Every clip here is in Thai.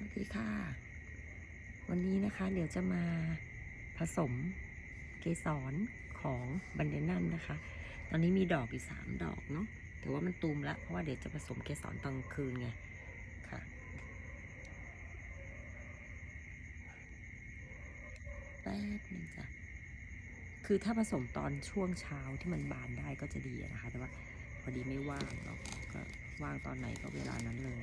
สวัสดีค่ะ วันนี้นะคะเดี๋ยวจะมาผสมเกสรของบันเดนัมนะคะ ตอนนี้มีดอกอยู่สามดอกเนาะแต่ว่ามันตูมละเพราะว่าเดี๋ยวจะผสมเกสรตอนคืนไงค่ะ แป๊บหนึงจ้ะ คือถ้าผสมตอนช่วงเช้าที่มันบานได้ก็จะดีอะนะคะ แต่ว่าพอดีไม่ว่างเนาะก็ว่างตอนไหนก็เวลานั้นเลย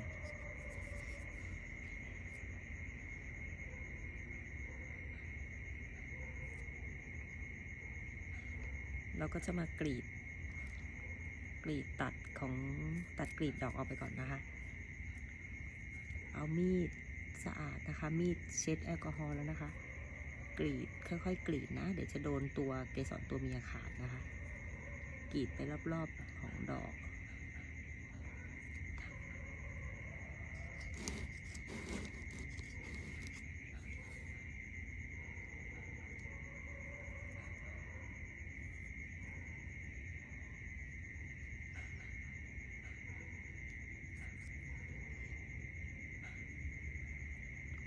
เราก็จะมากรีด กรีดตัดของตัดกรีดดอกออกไปก่อนนะคะ เอามีดสะอาดนะคะ มีดเช็ดแอลกอฮอล์แล้วนะคะ กรีดค่อยๆ กรีดนะ เดี๋ยวจะโดนตัวเกสรตัวเมียขาดนะคะ กรีดไปรอบๆของดอก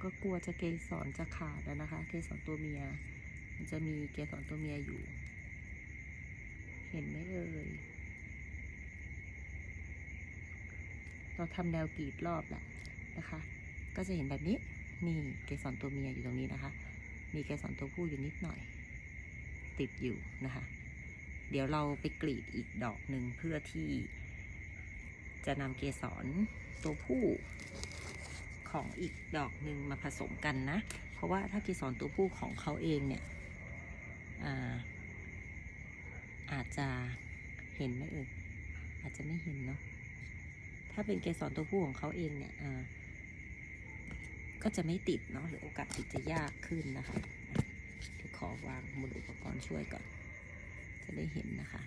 ก็กลัวจะเกสรจะขาดอะนะคะ เกสรตัวเมีย มันจะมีเกสรตัวเมียอยู่ เห็นไหมเอ่ยเราทำแนวกรีดรอบแหละนะคะ ก็จะเห็นแบบนี้นี่เกสรตัวเมียอยู่ตรงนี้นะคะ มีเกสรตัวผู้อยู่นิดหน่อย ติดอยู่นะคะ เดี๋ยวเราไปกรีดอีกดอกหนึ่งเพื่อที่จะนำเกสรตัวผู้ ของอีกดอกหนึ่งมาผสมกันนะ เพราะว่าถ้าเกสรตัวผู้ของเขาเองเนี่ยอาอาจจะเห็นไหมเอ่ยอาจจะไม่เห็นเนาะถ้าเป็นเกสรตัวผู้ของเขาเองเนี่ยก็จะไม่ติดเนาะหรือโอกาสติดจะยากขึ้นนะคะเดี๋ยวขอวางมูลอุปกรณ์ช่วยก่อน จะได้เห็นนะคะ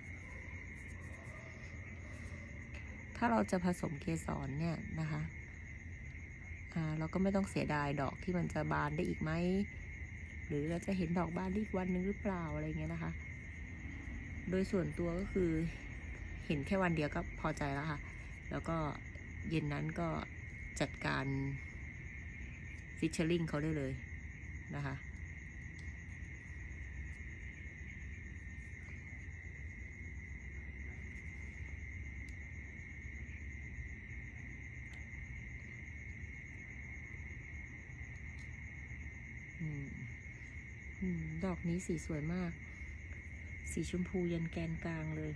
ถ้าเราจะผสมเกสรเนี่ยนะคะ อ่าเราก็ไม่ต้องเสียดายดอกที่มันจะบานได้อีกไหม หรือเราจะเห็นดอกบานอีกวันหนึงหรือเปล่าอะไรเงี้ยนะคะ โดยส่วนตัวก็คือเห็นแค่วันเดียวก็พอใจแล้วค่ะ แล้วก็เย็นนั้นก็จัดการฟิชเชอร์ลิงเขาได้เลยนะคะ ดอกนี้สีสวยมาก สีชมพูยันแกนกลางเลย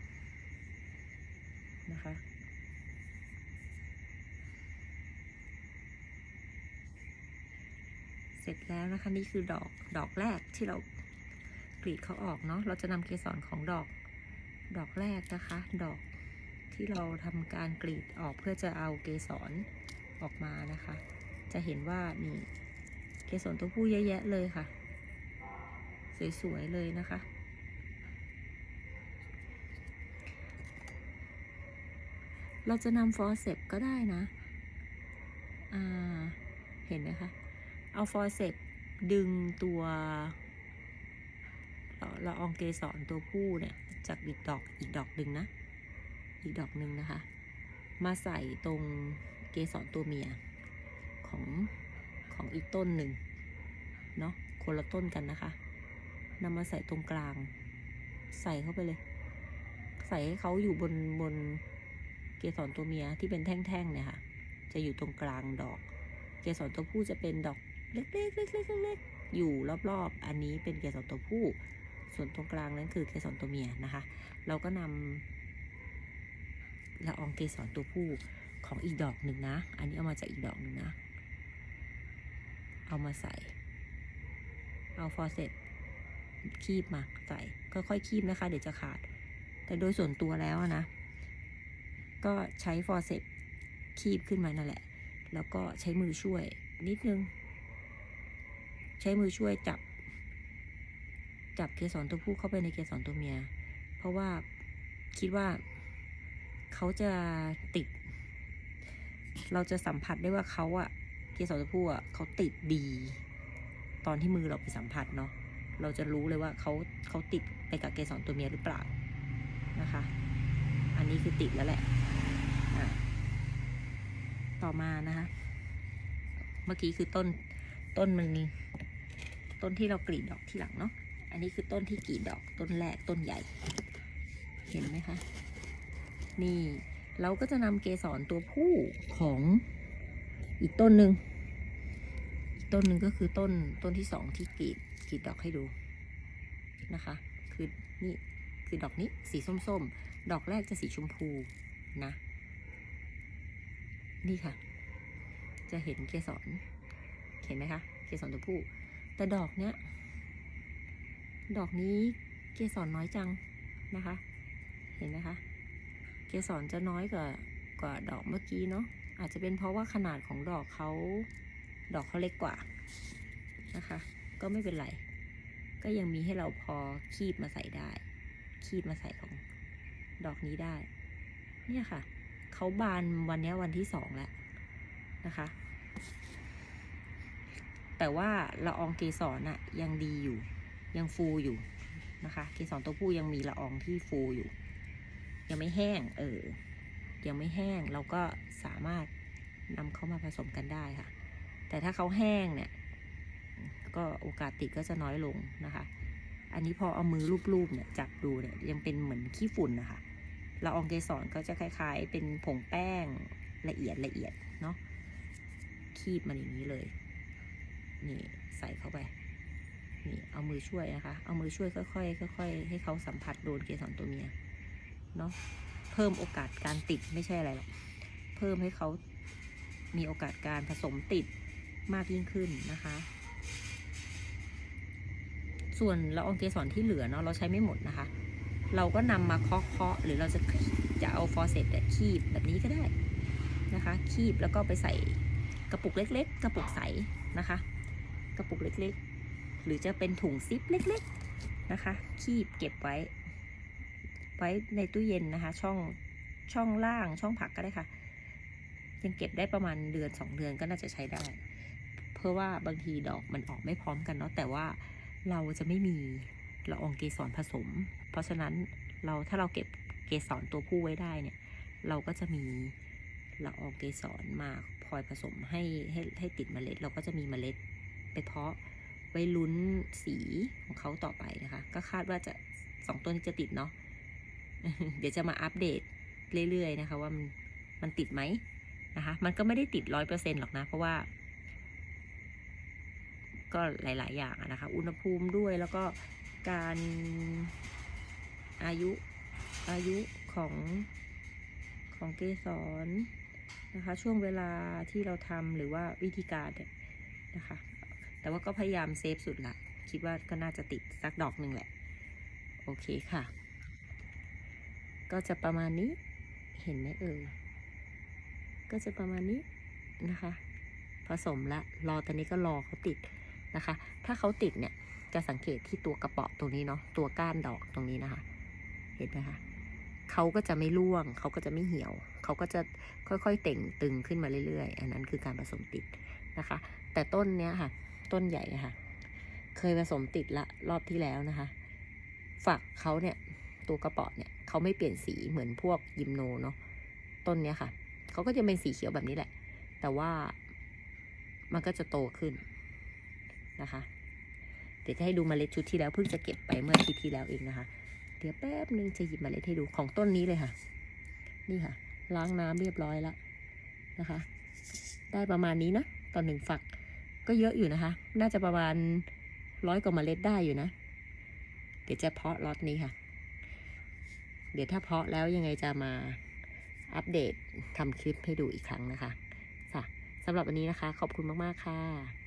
นะคะ เสร็จแล้วนะคะนี่คือดอกดอกแรกที่เรากรีดเขาออกเนาะ เราจะนำเกสรของดอกดอกแรกนะคะ ดอกที่เราทำการกรีดออกเพื่อจะเอาเกสรออกมานะคะ จะเห็นว่านี่เกสรตัวผู้เยอะแยะเลยค่ะ สวยๆเลยนะคะ เราจะนำฟอร์เซปก็ได้นะ เห็นไหมคะ เอาฟอร์เซปดึงตัวละละอองเกสรตัวผู้เนี่ยจากอีกดอกอีกดอกหนึ่งนะ อีกดอกหนึ่งนะคะ มาใส่ตรงเกสรตัวเมียของของอีกต้นหนึ่งเนาะคนละต้นกันนะคะ นำมาใส่ตรงกลาง ใส่เข้าไปเลย ใส่ให้เขาอยู่บนบนเกสรตัวเมียที่เป็นแท่งๆเนี่ยค่ะ จะอยู่ตรงกลางดอก เกสรตัวผู้จะเป็นดอกเล็กๆเล็กๆเล็กๆอยู่รอบๆ อันนี้เป็นเกสรตัวผู้ ส่วนตรงกลางนั้นคือเกสรตัวเมียนะคะ เราก็นำละอองเกสรตัวผู้ของอีกดอกหนึ่งนะ อันนี้เอามาจากอีกดอกหนึ่งนะ เอามาใส่ เอาฟอร์เซป คีบมาใส่ค่อยๆคีบนะคะ เดี๋ยวจะขาด แต่โดยส่วนตัวแล้วนะ ก็ใช้ฟอร์เซปคีบขึ้นมานั่นแหละ แล้วก็ใช้มือช่วยนิดนึง ใช้มือช่วยจับ จับเกสรตัวผู้เข้าไปในเกสรตัวเมีย เพราะว่าคิดว่าเขาจะติด เราจะสัมผัสได้ว่าเขาอะเกสรตัวผู้อะเขาติดดี ตอนที่มือเราไปสัมผัสเนาะ เราจะรู้เลยว่าเขาเขาติดไปกับเกสรตัวเมียหรือเปล่านะคะ อันนี้คือติดแล้วแหละต่อมานะคะ เมื่อกี้คือต้นต้นมันต้นที่เรากรีดดอกที่หลังเนาะ อันนี้คือต้นที่กรีดดอกต้นแรกต้นใหญ่ เห็นไหมคะ นี่เราก็จะนำเกสรตัวผู้ของอีกต้นหนึ่งอีกต้นหนึ่งก็คือต้นต้นที่สองที่กรีด กรีดดอกให้ดูนะคะ คือนี่คือดอกนี้สีส้มๆ ดอกแรกจะสีชมพูนะ นี่ค่ะ จะเห็นเกสรเห็นไหมคะ เกสรตัวผู้ แต่ดอกเนี้ย ดอกนี้เกสรน้อยจังนะคะ เห็นไหมคะ เกสรจะน้อยกว่ากว่าดอกเมื่อกี้เนาะ อาจจะเป็นเพราะว่าขนาดของดอกเขา ดอกเขาเล็กกว่านะคะ ก็ไม่เป็นไร ก็ยังมีให้เราพอคีบมาใส่ได้ คีบมาใส่ของดอกนี้ได้ เนี่ยค่ะ เขาบานวันนี้วันที่สองแล้วนะคะ แต่ว่าละอองเกสรน่ะยังดีอยู่ ยังฟูอยู่นะคะ เกสรตัวผู้ยังมีละอองที่ฟูอยู่ ยังไม่แห้ง เออ ยังไม่แห้งเราก็สามารถนำเข้ามาผสมกันได้ค่ะ แต่ถ้าเขาแห้งเนี่ย ก็โอกาสติดก็จะน้อยลงนะคะ อันนี้พอเอามือลูบๆเนี่ยจับดูเนี่ยยังเป็นเหมือนขี้ฝุ่นนะคะละอองเกสรก็จะคล้ายๆ เป็นผงแป้งละเอียดละเอียดเนาะคีบมันอย่างนี้เลย นี่ใส่เข้าไป นี่เอามือช่วยนะคะ เอามือช่วยค่อยๆค่อยๆให้เขาสัมผัสโดนเกสรตัวเมียเนาะเพิ่มโอกาสการติดไม่ใช่อะไรหรอกเพิ่มให้เขามีโอกาสการผสมติดมากยิ่งขึ้นนะคะ ส่วนละอองเกสรที่เหลือเนาะเราใช้ไม่หมดนะคะ เราก็นำมาเคาะๆหรือเราจะจะเอาฟอร์เซตเนี่ยคีบแบบนี้ก็ได้นะคะ คีบแล้วก็ไปใส่กระปุกเล็ก ๆ กระปุกใสนะคะ กระปุกเล็กๆ หรือจะเป็นถุงซิปเล็ก ๆนะคะ คีบเก็บไว้ ไว้ในตู้เย็นนะคะ ช่องช่องล่างช่องผักก็ได้ค่ะยังเก็บได้ประมาณเดือนสองเดือนก็น่าจะใช้ได้ เพราะว่าบางทีดอกมันออกไม่พร้อมกันเนาะแต่ว่า เราจะไม่มีละอองเกสรผสม เพราะฉะนั้นเราถ้าเราเก็บเกสรตัวผู้ไว้ได้เนี่ย เราก็จะมีละอองเกสรมาพลอยผสมให้ให้ให้ติดเมล็ด เราก็จะมีเมล็ดไปเพาะไว้ลุ้นสีของเขาต่อไปนะคะ ก็คาดว่าจะสองตัวนี้จะติดเนาะเดี๋ยวจะมาอัปเดตเรื่อยๆนะคะ ว่ามันมันติดไหมนะคะ มันก็ไม่ได้ติดร้อยเปอร์เซ็นหรอกนะ เพราะว่า ก็หลาย ๆ อย่างนะคะ อุณหภูมิด้วยแล้วก็การอายุอายุของของเกสรนะคะ ช่วงเวลาที่เราทำหรือว่าวิธีการเนี่ยนะคะ แต่ว่าก็พยายามเซฟสุดละคิดว่าก็น่าจะติดสักดอกหนึ่งแหละ โอเคค่ะ ก็จะประมาณนี้เห็นไหมเอ่ยก็จะประมาณนี้นะคะ ผสมละ รอตอนนี้ก็รอเขาติด นะคะ ถ้าเขาติดเนี่ยจะสังเกตที่ตัวกระเป๋อตรงนี้เนาะตัวก้านดอกตรงนี้นะคะ เห็นไหมคะเขาก็จะไม่ร่วง เขาก็จะไม่เหี่ยว เขาก็จะค่อยๆเต่งตึงขึ้นมาเรื่อยๆ อันนั้นคือการผสมติดนะคะ แต่ต้นเนี้ยค่ะ ต้นใหญ่ค่ะ เคยผสมติดละรอบที่แล้วนะคะ ฝักเขาเนี่ยตัวกระเป๋อเนี่ยเขาไม่เปลี่ยนสีเหมือนพวกยิมโนเนาะ ต้นเนี้ยค่ะ เขาก็จะเป็นสีเขียวแบบนี้แหละ แต่ว่ามันก็จะโตขึ้น นะคะเดี๋ยวจะให้ดูเมล็ดชุดที่แล้วเพิ่งจะเก็บไปเมื่ออาทิตย์ที่แล้วเองนะคะ เดี๋ยวแป๊บนึงจะหยิบเมล็ดให้ดูของต้นนี้เลยค่ะ นี่ค่ะ ล้างน้ำเรียบร้อยแล้วนะคะ ได้ประมาณนี้นะตอนหนึ่งฝักก็เยอะอยู่นะคะ น่าจะประมาณร้อยกว่าเมล็ดได้อยู่นะ เดี๋ยวจะเพาะล็อตนี้ค่ะ เดี๋ยวถ้าเพาะแล้วยังไงจะมาอัปเดตทำคลิปให้ดูอีกครั้งนะคะ ค่ะสำหรับวันนี้นะคะ ขอบคุณมาก ๆ ค่ะ